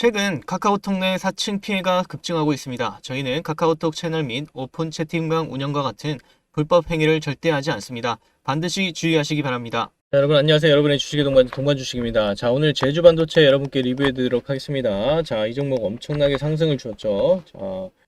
최근 카카오톡 내 사칭 피해가 급증하고 있습니다. 저희는 카카오톡 채널 및 오픈 채팅방 운영과 같은 불법 행위를 절대 하지 않습니다. 반드시 주의하시기 바랍니다. 여러분 안녕하세요. 여러분의 주식의 동반 동반 주식입니다. 자 오늘 제주 반도체 여러분께 리뷰해 드리도록 하겠습니다. 자 이 종목 엄청나게 상승을 주었죠.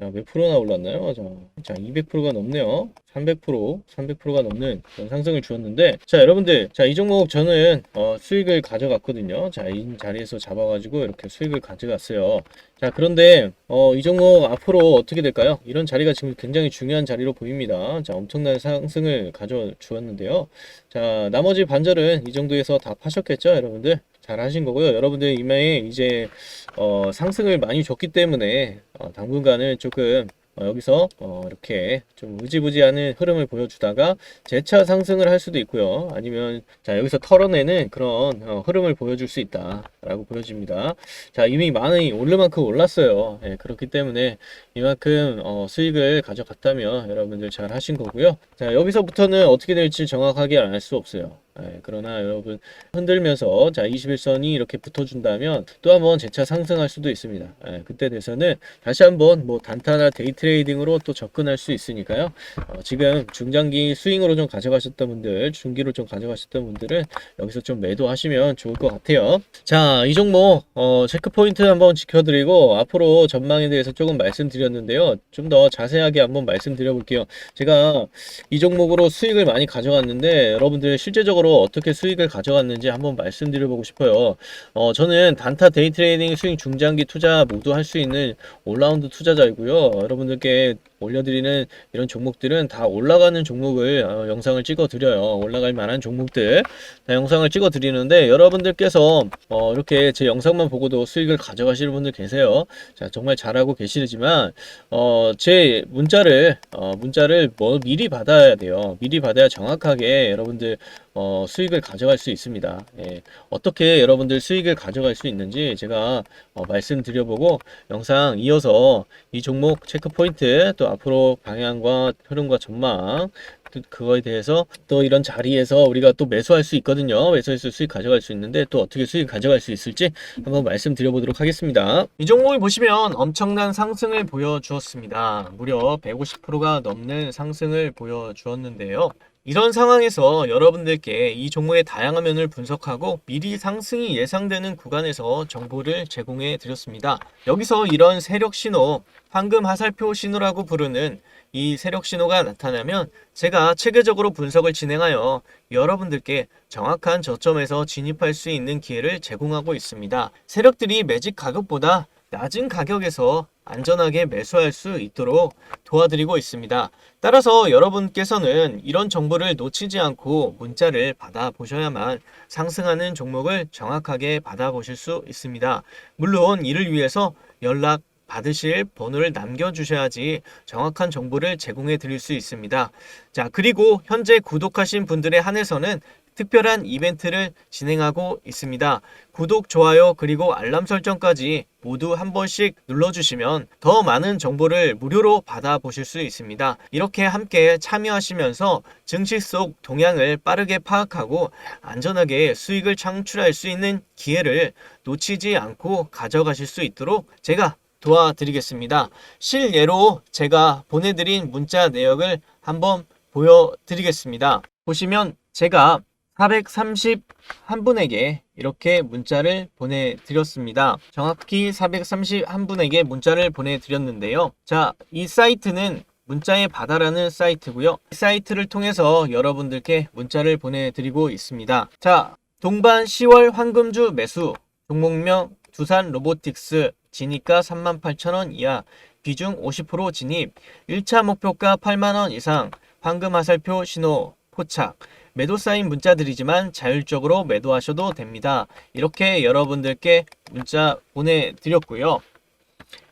자몇 프로나 올랐나요? 자, 자 200%가 넘네요. 300% 300%가 넘는 그런 상승을 주었는데 자 여러분들 자 이 종목 저는 어, 수익을 가져갔거든요. 자 이 자리에서 잡아 가지고 이렇게 수익을 가져갔어요. 자 그런데 어, 이 종목 앞으로 어떻게 될까요? 이런 자리가 지금 굉장히 중요한 자리로 보입니다. 자 엄청난 상승을 가져 주었는데요. 자 나머지 반 절은 이 정도에서 다 파셨겠죠, 여러분들? 잘 하신 거고요. 여러분들 이마에 이제 어, 상승을 많이 줬기 때문에 어, 당분간은 조금 어, 여기서 어, 이렇게 좀 무지무지하는 흐름을 보여주다가 재차 상승을 할 수도 있고요. 아니면 자 여기서 털어내는 그런 어, 흐름을 보여줄 수 있다라고 보여집니다. 자 이미 많이 오를 만큼 올랐어요. 예, 그렇기 때문에 이만큼 어, 수익을 가져갔다면 여러분들 잘 하신 거고요. 자 여기서부터는 어떻게 될지 정확하게 알 수 없어요. 예, 그러나 여러분 흔들면서 자 21선이 이렇게 붙어준다면 또 한번 재차 상승할 수도 있습니다. 예, 그때 돼서는 다시 한번 뭐 단타나 데이 트레이딩으로 또 접근할 수 있으니까요. 어, 지금 중장기 스윙으로 좀 가져가셨던 분들, 중기로 좀 가져가셨던 분들은 여기서 좀 매도하시면 좋을 것 같아요. 자, 이 종목 어, 체크 포인트 한번 지켜드리고 앞으로 전망에 대해서 조금 말씀드렸는데요. 좀 더 자세하게 한번 말씀드려볼게요. 제가 이 종목으로 수익을 많이 가져갔는데 여러분들 실제적으로 어떻게 수익을 가져갔는지 한번 말씀드려보고 싶어요. 어, 저는 단타 데이 트레이딩 수익 중장기 투자 모두 할 수 있는 올라운드 투자자이고요. 여러분들께 올려드리는 이런 종목들은 다 올라가는 종목을 어, 영상을 찍어 드려요. 올라갈 만한 종목들 다 영상을 찍어 드리는데 여러분들께서 어, 이렇게 제 영상만 보고도 수익을 가져가시는 분들 계세요. 자 정말 잘하고 계시지만 어, 제 문자를 어, 문자를 뭐 미리 받아야 돼요. 미리 받아야 정확하게 여러분들 어, 수익을 가져갈 수 있습니다. 예, 어떻게 여러분들 수익을 가져갈 수 있는지 제가 어, 말씀드려보고 영상 이어서 이 종목 체크 포인트 또 앞으로 방향과 흐름과 전망 또 그거에 대해서 또 이런 자리에서 우리가 또 매수할 수 있거든요. 매수해서 수익 가져갈 수 있는데 또 어떻게 수익 가져갈 수 있을지 한번 말씀드려 보도록 하겠습니다. 이 종목을 보시면 엄청난 상승을 보여주었습니다. 무려 150%가 넘는 상승을 보여주었는데요. 이런 상황에서 여러분들께 이 종목의 다양한 면을 분석하고 미리 상승이 예상되는 구간에서 정보를 제공해 드렸습니다. 여기서 이런 세력 신호, 황금 화살표 신호라고 부르는 이 세력 신호가 나타나면 제가 체계적으로 분석을 진행하여 여러분들께 정확한 저점에서 진입할 수 있는 기회를 제공하고 있습니다. 세력들이 매직 가격보다 낮은 가격에서 안전하게 매수할 수 있도록 도와드리고 있습니다. 따라서 여러분께서는 이런 정보를 놓치지 않고 문자를 받아보셔야만 상승하는 종목을 정확하게 받아보실 수 있습니다. 물론 이를 위해서 연락 받으실 번호를 남겨주셔야지 정확한 정보를 제공해 드릴 수 있습니다. 자, 그리고 현재 구독하신 분들에 한해서는 특별한 이벤트를 진행하고 있습니다. 구독, 좋아요, 그리고 알람 설정까지 모두 한 번씩 눌러주시면 더 많은 정보를 무료로 받아보실 수 있습니다. 이렇게 함께 참여하시면서 증시 속 동향을 빠르게 파악하고 안전하게 수익을 창출할 수 있는 기회를 놓치지 않고 가져가실 수 있도록 제가 도와드리겠습니다. 실예로 제가 보내드린 문자 내역을 한번 보여드리겠습니다. 보시면 제가 431분에게 이렇게 문자를 보내드렸습니다. 정확히 431분에게 문자를 보내드렸는데요. 자, 이 사이트는 문자의 바다라는 사이트고요. 이 사이트를 통해서 여러분들께 문자를 보내드리고 있습니다. 자, 동반 10월 황금주 매수, 종목명 두산 로보틱스, 진입가 38,000원 이하, 비중 50% 진입, 1차 목표가 8만원 이상, 황금 화살표 신호, 포착, 매도 사인 문자들이지만 자율적으로 매도하셔도 됩니다. 이렇게 여러분들께 문자 보내드렸고요.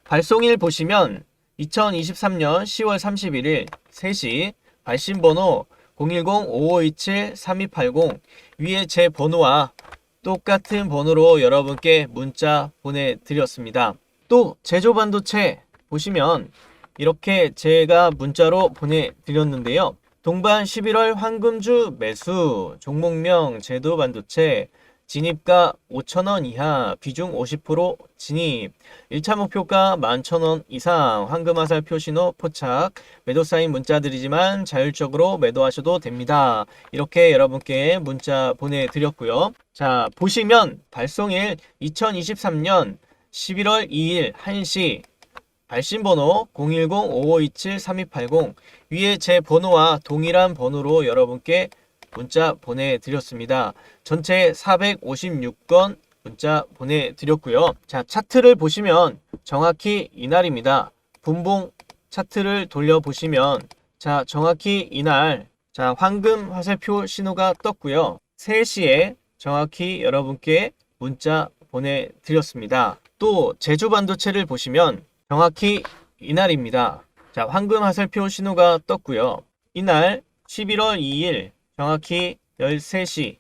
발송일 보시면 2023년 10월 31일 3시 발신번호 010-5527-3280 위에 제 번호와 똑같은 번호로 여러분께 문자 보내드렸습니다. 또 제조반도체 보시면 이렇게 제가 문자로 보내드렸는데요. 동반 11월 황금주 매수 종목명 제도 반도체 진입가 5,000원 이하, 비중 50% 진입, 1차 목표가 11,000원 이상, 황금화살 표신호 포착, 매도 사인 문자들이지만 자율적으로 매도하셔도 됩니다. 이렇게 여러분께 문자 보내드렸고요. 자, 보시면 발송일 2023년 11월 2일 1시 발신번호 010-5527-3280 위에 제 번호와 동일한 번호로 여러분께 문자 보내드렸습니다. 전체 456건 문자 보내드렸고요. 자, 차트를 보시면 정확히 이날입니다. 분봉 차트를 돌려보시면 자, 정확히 이날 자, 황금 화살표 신호가 떴고요. 3시에 정확히 여러분께 문자 보내드렸습니다. 또 제주 반도체를 보시면 정확히 이날입니다. 자, 황금 화살표 신호가 떴고요. 이날 11월 2일 정확히 13시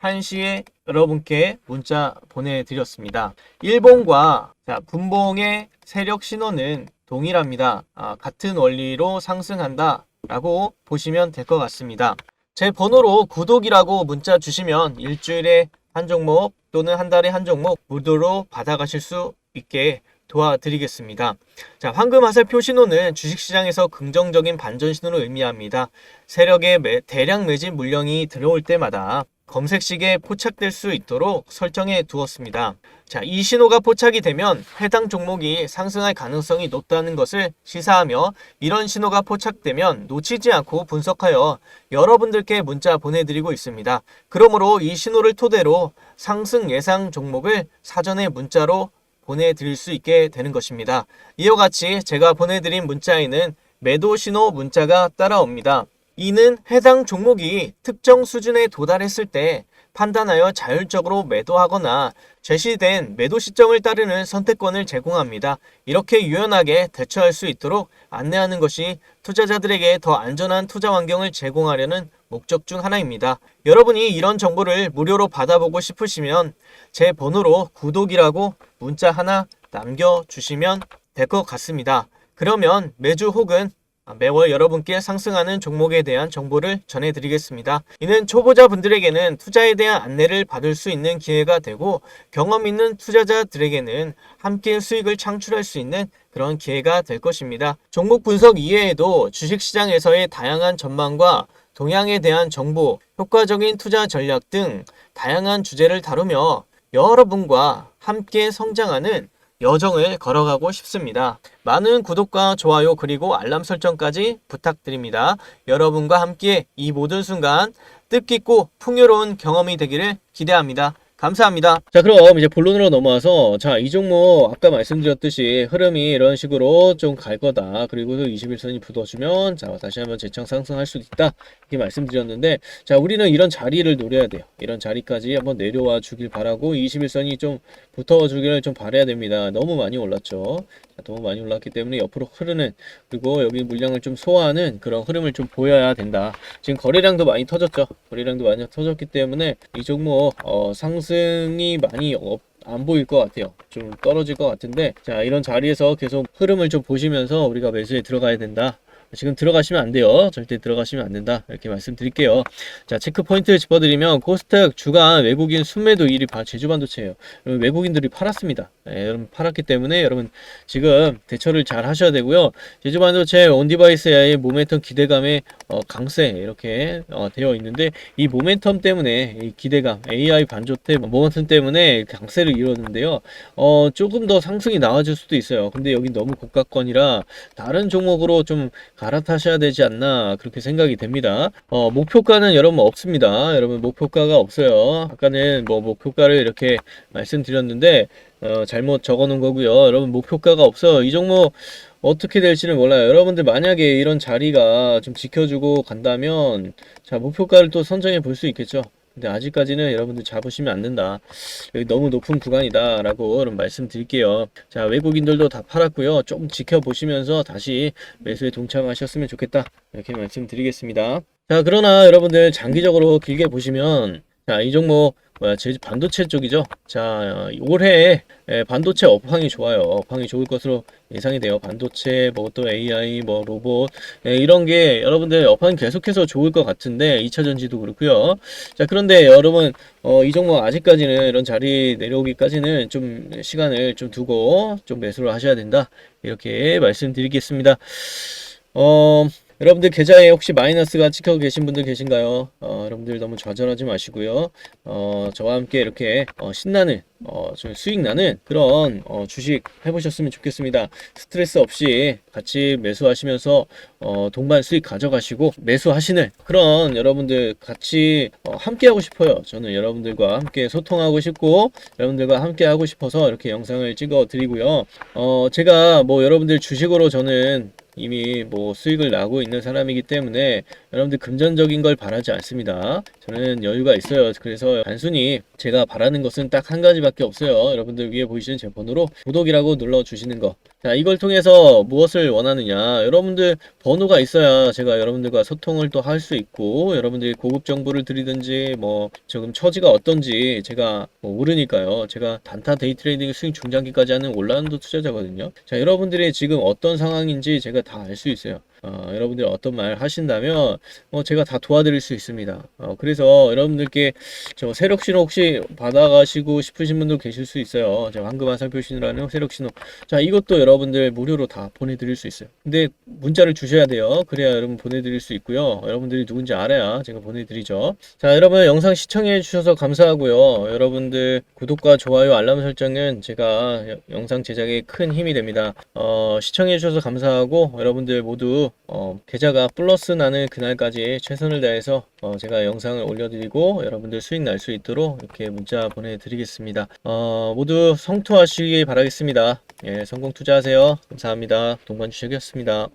1시에 여러분께 문자 보내드렸습니다. 일봉과 자, 분봉의 세력 신호는 동일합니다. 아, 같은 원리로 상승한다 라고 보시면 될 것 같습니다. 제 번호로 구독이라고 문자 주시면 일주일에 한 종목 또는 한 달에 한 종목 무료로 받아가실 수 있게 도와드리겠습니다. 자, 황금 화살표 신호는 주식시장에서 긍정적인 반전 신호를 의미합니다. 세력의 매- 대량 매진 물량이 들어올 때마다 검색식에 포착될 수 있도록 설정해 두었습니다. 자, 이 신호가 포착이 되면 해당 종목이 상승할 가능성이 높다는 것을 시사하며 이런 신호가 포착되면 놓치지 않고 분석하여 여러분들께 문자 보내드리고 있습니다. 그러므로 이 신호를 토대로 상승 예상 종목을 사전에 문자로 보내드릴 수 있게 되는 것입니다. 이와 같이 제가 보내드린 문자에는 매도 신호 문자가 따라옵니다. 이는 해당 종목이 특정 수준에 도달했을 때 판단하여 자율적으로 매도하거나 제시된 매도 시점을 따르는 선택권을 제공합니다. 이렇게 유연하게 대처할 수 있도록 안내하는 것이 투자자들에게 더 안전한 투자 환경을 제공하려는 목적 중 하나입니다. 여러분이 이런 정보를 무료로 받아보고 싶으시면 제 번호로 구독이라고 문자 하나 남겨주시면 될 것 같습니다. 그러면 매주 혹은 매월 여러분께 상승하는 종목에 대한 정보를 전해드리겠습니다. 이는 초보자분들에게는 투자에 대한 안내를 받을 수 있는 기회가 되고 경험 있는 투자자들에게는 함께 수익을 창출할 수 있는 그런 기회가 될 것입니다. 종목 분석 이외에도 주식시장에서의 다양한 전망과 동향에 대한 정보, 효과적인 투자 전략 등 다양한 주제를 다루며 여러분과 함께 성장하는 여정을 걸어가고 싶습니다. 많은 구독과 좋아요 그리고 알람 설정까지 부탁드립니다. 여러분과 함께 이 모든 순간 뜻깊고 풍요로운 경험이 되기를 기대합니다. 감사합니다. 자, 그럼 이제 본론으로 넘어와서 자, 이 종목 아까 말씀드렸듯이 흐름이 이런 식으로 좀 갈 거다. 그리고 21선이 붙어주면 자, 다시 한번 재창 상승할 수도 있다. 이렇게 말씀드렸는데 자, 우리는 이런 자리를 노려야 돼요. 이런 자리까지 한번 내려와 주길 바라고 21선이 좀 붙어 주기를 좀 바라야 됩니다. 너무 많이 올랐죠. 자, 너무 많이 올랐기 때문에 옆으로 흐르는 그리고 여기 물량을 좀 소화하는 그런 흐름을 좀 보여야 된다. 지금 거래량도 많이 터졌죠. 거래량도 많이 터졌기 때문에 이 종목 어, 상승 이 많이 없, 안 보일 것 같아요. 좀 떨어질 것 같은데 자 이런 자리에서 계속 흐름을 좀 보시면서 우리가 매수에 들어가야 된다. 지금 들어가시면 안 돼요. 절대 들어가시면 안 된다. 이렇게 말씀드릴게요. 자, 체크 포인트 짚어드리면 코스닥 주간 외국인 순매도 1위 바 제주 반도체예요. 여러분, 외국인들이 팔았습니다. 네, 여러분 팔았기 때문에 여러분 지금 대처를 잘 하셔야 되고요. 제주 반도체 온디바이스의 모멘텀 기대감의 어, 강세 이렇게 어, 되어 있는데 이 모멘텀 때문에 이 기대감 AI 반도체 모멘텀 때문에 강세를 이루었는데요. 어, 조금 더 상승이 나와줄 수도 있어요. 근데 여기 너무 고가권이라 다른 종목으로 좀 갈아타셔야 되지 않나 그렇게 생각이 됩니다. 어, 목표가는 여러분 없습니다. 여러분 목표가가 없어요. 아까는 뭐 목표가를 이렇게 말씀드렸는데 어, 잘못 적어 놓은 거고요. 여러분 목표가가 없어요. 이 종목 어떻게 될지는 몰라요. 여러분들 만약에 이런 자리가 좀 지켜주고 간다면 자 목표가를 또 선정해 볼 수 있겠죠. 근데 아직까지는 여러분들 잡으시면 안 된다. 여기 너무 높은 구간이다. 라고 말씀드릴게요. 자, 외국인들도 다 팔았고요. 좀 지켜보시면서 다시 매수에 동참하셨으면 좋겠다. 이렇게 말씀드리겠습니다. 자, 그러나 여러분들 장기적으로 길게 보시면 자, 이 종목 뭐야, 제 반도체 쪽이죠. 자, 올해 예, 반도체 업황이 좋아요. 업황이 좋을 것으로 예상이 돼요. 반도체, 뭐 또 AI, 뭐 로봇 예, 이런 게 여러분들 업황이 계속해서 좋을 것 같은데 2차 전지도 그렇고요. 자, 그런데 여러분 어, 이 종목 아직까지는 이런 자리 내려오기까지는 좀 시간을 좀 두고 좀 매수를 하셔야 된다. 이렇게 말씀드리겠습니다. 어, 여러분들 계좌에 혹시 마이너스가 찍혀 계신 분들 계신가요? 어, 여러분들 너무 좌절하지 마시고요. 어, 저와 함께 이렇게 어, 신나는 어, 좀 수익 나는 그런 어, 주식 해보셨으면 좋겠습니다. 스트레스 없이 같이 매수하시면서 어, 동반 수익 가져가시고 매수하시는 그런 여러분들 같이 어, 함께 하고 싶어요. 저는 여러분들과 함께 소통하고 싶고 여러분들과 함께 하고 싶어서 이렇게 영상을 찍어 드리고요. 어, 제가 뭐 여러분들 주식으로 저는 이미 뭐 수익을 나고 있는 사람이기 때문에 여러분들 금전적인 걸 바라지 않습니다. 저는 여유가 있어요. 그래서 단순히 제가 바라는 것은 딱 한 가지밖에 없어요. 여러분들 위에 보이시는 제 번호로 구독이라고 눌러 주시는 거. 자, 이걸 통해서 무엇을 원하느냐? 여러분들 번호가 있어야 제가 여러분들과 소통을 또 할 수 있고 여러분들이 고급 정보를 드리든지 뭐 지금 처지가 어떤지 제가 뭐 모르니까요. 제가 단타 데이 트레이딩 수익 중장기까지 하는 온라인도 투자자거든요. 자, 여러분들이 지금 어떤 상황인지 제가 다 알 수 있어요. 어, 여러분들이 어떤 말 하신다면 어, 제가 다 도와드릴 수 있습니다. 어, 그래서 여러분들께 저 세력 신호 혹시 받아가시고 싶으신 분도 계실 수 있어요. 제가 황금 화살표 신호라는 세력 신호. 자, 이것도 여러분들 무료로 다 보내드릴 수 있어요. 근데 문자를 주셔야 돼요. 그래야 여러분 보내드릴 수 있고요. 여러분들이 누군지 알아야 제가 보내드리죠. 자, 여러분 영상 시청해 주셔서 감사하고요. 여러분들 구독과 좋아요, 알람 설정은 제가 여- 영상 제작에 큰 힘이 됩니다. 어, 시청해 주셔서 감사하고 여러분들 모두 어, 계좌가 플러스 나는 그날까지 최선을 다해서 어, 제가 영상을 올려드리고 여러분들 수익 날 수 있도록 이렇게 문자 보내드리겠습니다. 어, 모두 성투하시기 바라겠습니다. 예, 성공 투자하세요. 감사합니다. 동반주식이었습니다.